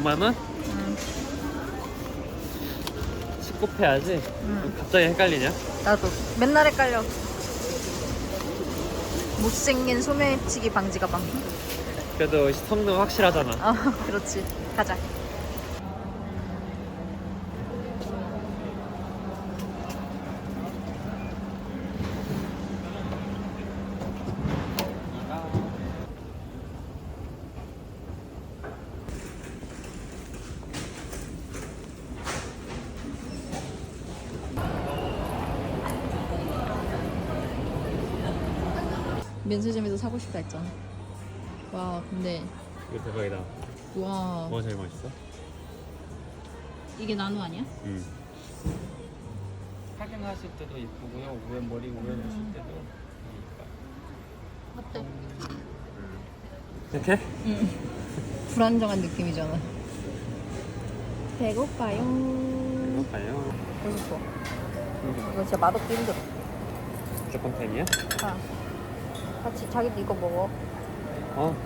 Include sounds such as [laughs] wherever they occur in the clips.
9만 원? 음, 19 해야지. 음. 갑자기 헷갈리냐? 나도 맨날 헷갈려. 못생긴 소매치기 방지 가방. 그래도 성능 확실하잖아. 아, [laughs] 그렇지. 가자. 면세점에서 사고 싶다 했잖아. 와, 근데 이거 대박이다. 와 뭐가 제일 맛있어? 이게 나노 아니야? 응. 확인하실 때도 이쁘고요. 우연 머리 우연 하실 때도 어때? 이렇게? 응. 불안정한 느낌이잖아. 배고파요. 이거가요. 배고파. 이거 진짜 맛없기 힘들어. 무조건 팬이야? 아. 같이 자기도 이거 먹어. 어.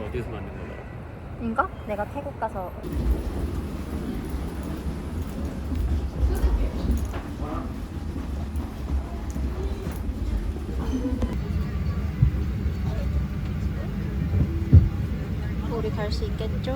어디서 만든 거야? 인가? 내가 태국 가서 우리 갈 수 있겠죠?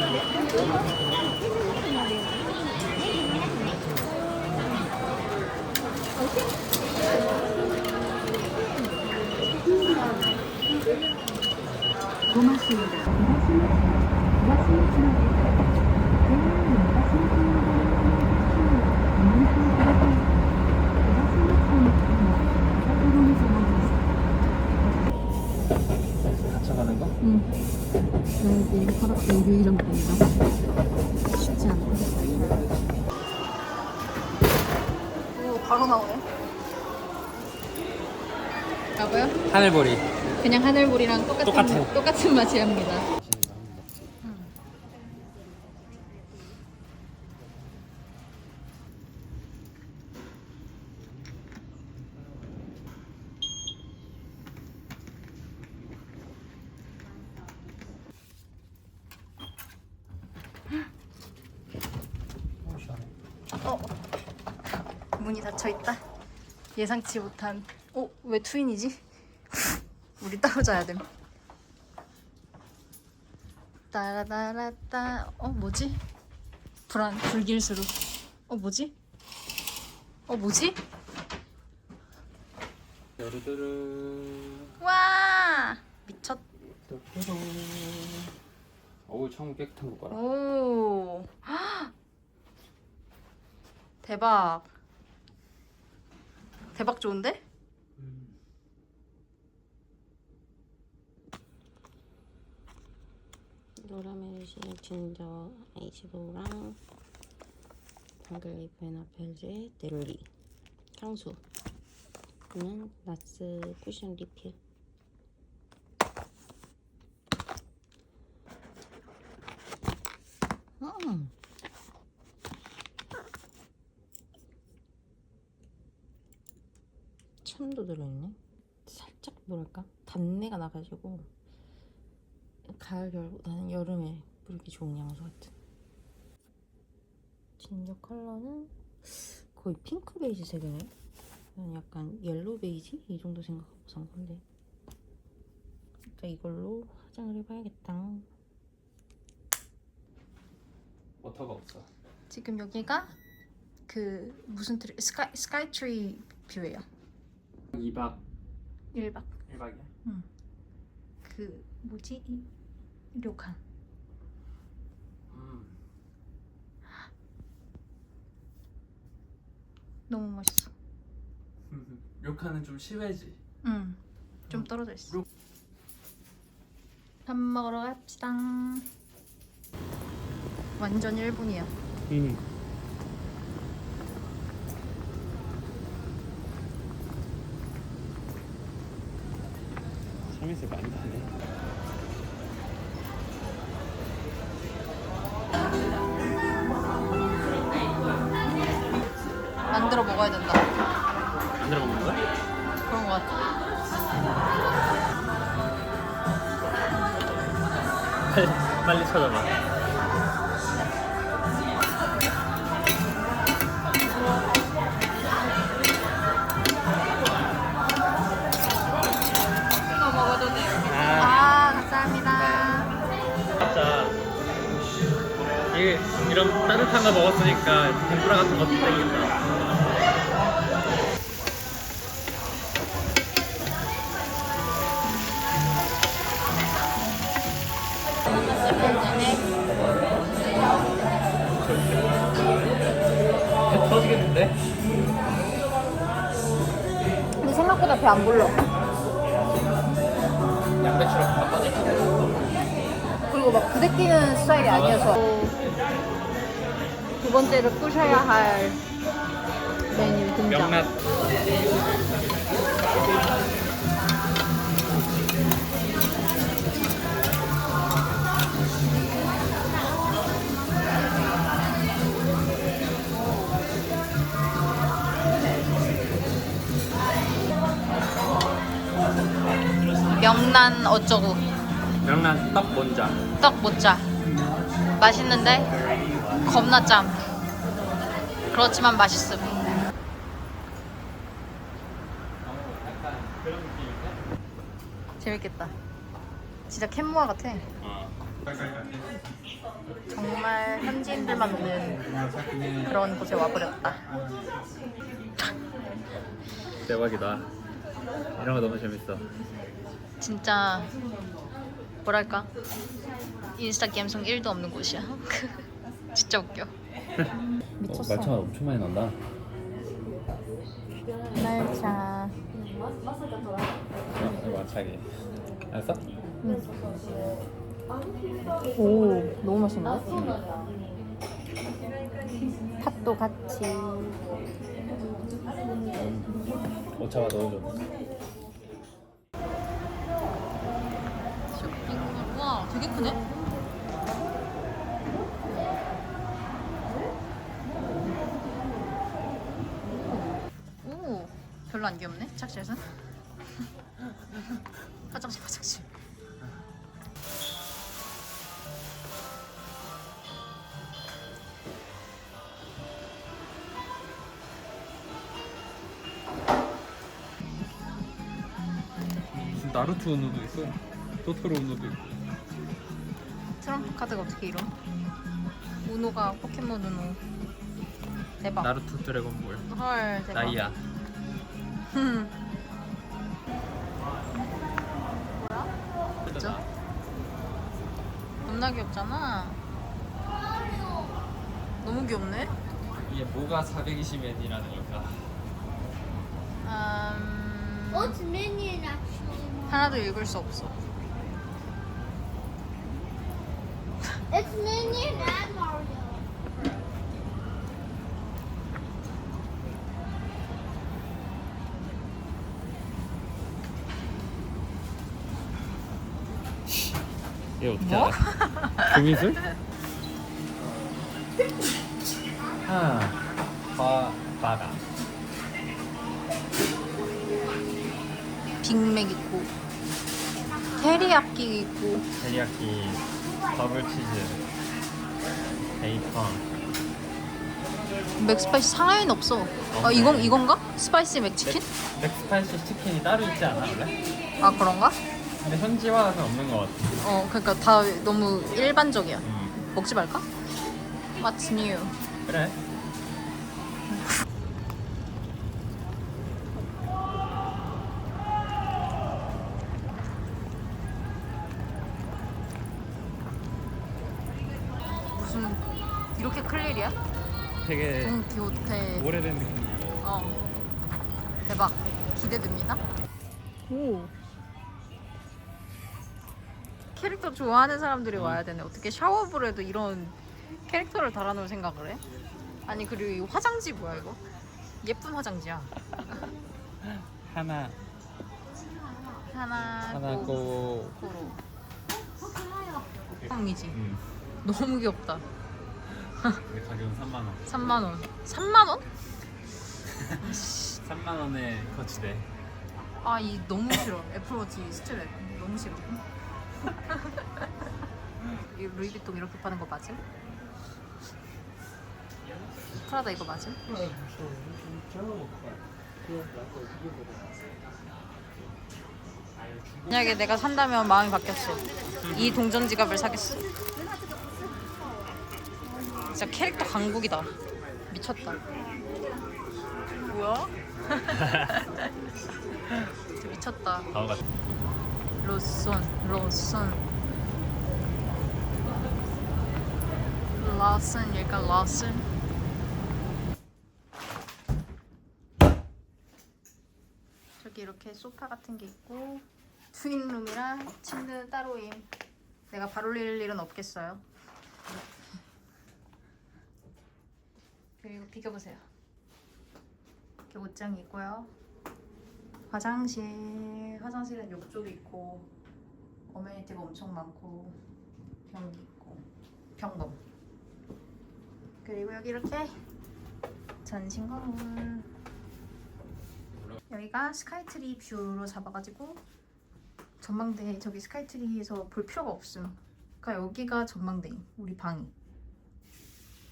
ごま市の東松東松のです。 나에게 허락된 유일한 공간. 쉽지 않아. 오, 바로 나오네. 라고요? 하늘보리. 그냥 하늘보리랑 똑같은 똑같은. 똑같은 맛이랍니다. 어, 문이 닫혀 있다. 예상치 못한. 어, 왜 투인이지? [laughs] 우리 따로 자야 됨. 따라따라따. 어, 뭐지? 불안, 불길스루. 어, 뭐지? 어, 뭐지? 뚜루뚜루. 와! 미쳤. 뚜루뚜루. 어우 창문 깨끗한 거 봐라. 오. 헉! 대박. 대박 좋은데? 노라멜시 진저 아이시도랑 당글리프 에나펠즈의 넬리 향수 는 나스 쿠션 리필 음. 참도 들어있네 살짝 뭐랄까 단내가 나가지고 가을 겨울보다는 여름에 부르기 좋은 향수 같은 진저 컬러는 거의 핑크 베이지 색이네 약간 옐로우 베이지? 이 정도 생각하고 산 건데 일단 이걸로 화장을 해봐야겠다 워터가 없어. 지금 여기가 그 무슨 트리 스카이 스카이 트리 뷰예요. 2박 1박. 1박이야? 그그 뭐지 이 료칸 음. 너무 멋있어. [laughs] 료카는 좀 심해지. 응. 좀 떨어져 있어. 료- 밥 먹으러 갑시다. 완전 일본이야. 음. 참이슬 많이 파네. 만들어 먹어야 된다. 안 들어 먹는 거야? 그런 거 같아. 빨리, 빨리 찾아봐. 이 이런 따뜻한 거 먹었으니까 tempura 같은 것도 땡긴다. 배 터지겠는데? 근데 생각보다 배 안 불러. 양배추로 바꿔지? 그리고 막 부대끼는 스타일이 아니어서 두 번째를 부셔야 할 메뉴 등장. 명란. 명란 어쩌고 명란 떡 먼저. 떡 못자 맛있는데 겁나 짬 그렇지만 맛있음. 재밌겠다. 진짜 캔모아 같아. 정말 현지인들만 오는 그런 곳에 와버렸다. 대박이다. 이런 거 너무 재밌어. 진짜 뭐랄까? 인스타 감성 1도 없는 곳이야. [laughs] 진짜 웃겨 [laughs] 미쳤어. 말차가 엄청 많이 난다. 말차 어, 말차게. 알았어? 오 너무 맛있는데? 팥도 같이 오차가 너무 좋아. 쇼핑몰 와 되게 크네 오 별로 안 귀엽네 착실해서 [laughs] 화장실 화장실 무슨 나루토 우노도 있어. 토토로 우노도 있고. 트럼프 카드가 어떻게 이런 우노가 포켓몬 우노 대박 나루토 드래곤볼. 헐 대박 나이야. 그죠? 겁나 귀엽잖아. 너무 귀엽네. 이게 뭐가 420엔이라는 걸까? 음, What's minion actually? 하나도 읽을 수 없어. It's Minion and Mario. 얘 어떻게 알아? 금이슬? 아, 바, 바가. 빅맥 있고, 테리야끼 있고, 테리야끼, 더블 치즈, 베이컨. 맥스파이시 상하이는 없어. 아 이건 이건가? 스파이시 맥치킨? 맥스파이시 치킨이 따로 있지 않아 원래? 아 그런가? 근데 현지화는 없는 것 같아. 어, 그러니까 다 너무 일반적이야. 음. 먹지 말까? What's new? 그래. 무슨 이렇게 클 일이야? 되게 음, 그 동키호테. 오래된 느낌. 어. 대박. 기대됩니다. 오. 캐릭터 좋아하는 사람들이 와야 되네. 어떻게 샤워부에도 이런 캐릭터를 달아놓을 생각을 해? 아니 그리고 이 화장지 뭐야 이거? 예쁜 화장지야. [laughs] 하나 하나, 하나 고, 고. 고로. 뻥이지. 음. 너무 귀엽다. 근데 가격은 3만 원. 3만 원. 3만 원? [laughs] 3만 원에 거치대. 아, 이 너무 싫어. 애플워치 스트랩 너무 싫어. 이 루이비통 이렇게 파는 거 맞음? 프라다 이거 맞음? 만약에 내가 산다면 마음이 바뀌었어. 이 동전 지갑을 사겠어. 진짜 캐릭터 강국이다. 미쳤다. 뭐야? [laughs] 미쳤다. 다음 같 로손, 로손. 라슨, 얘가 라슨. 저기 이렇게 소파 같은 게 있고 트윈룸이랑 침대는 따로임. 내가 발 올릴 일은 없겠어요. 그리고 비켜보세요. 이렇게 옷장이 있고요. 화장실. 화장실은 욕조도 있고 어메니티가 엄청 많고 변기 있고 평범. 그리고 여기 이렇게 전신 거울 여기가 스카이트리 뷰로 잡아가지고 전망대 저기 스카이트리에서 볼 필요가 없음. 그러니까 여기가 전망대임 우리 방이.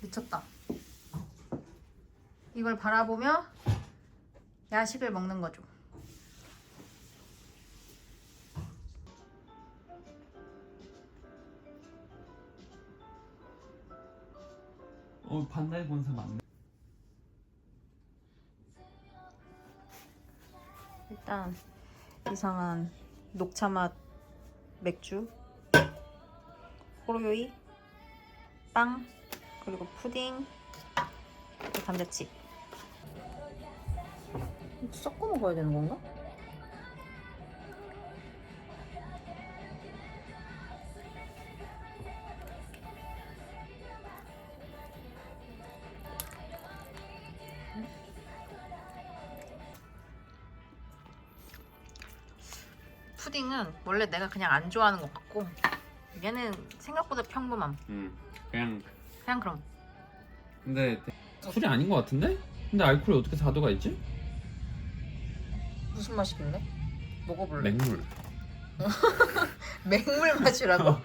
미쳤다. 이걸 바라보며 야식을 먹는 거죠 어 반다이 본사 맞네. 일단 이상한 녹차 맛 맥주, 호로요이, 빵, 그리고 푸딩, 그리고 감자칩. 섞어 먹어야 되는 건가? 푸딩은 원래 내가 그냥 안 좋아하는 것 같고 얘는 생각보다 평범함. 음 그냥 그냥 그럼. 근데 술이 아닌 것 같은데? 근데 알코올이 어떻게 4도가 있지? 무슨 맛이길래? 먹어볼래? 맹물. [laughs] 맹물 맛이라고.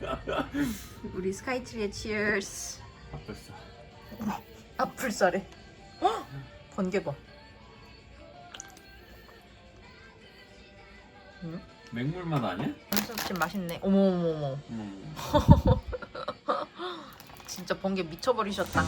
[laughs] 우리 스카이트리의 치얼스. 아플살에. 헉! 번개 봐. 맹물 맛 아니야? 한숨 맛있네. 어머 어머 어머. 음. [laughs] 진짜 번개 미쳐버리셨다.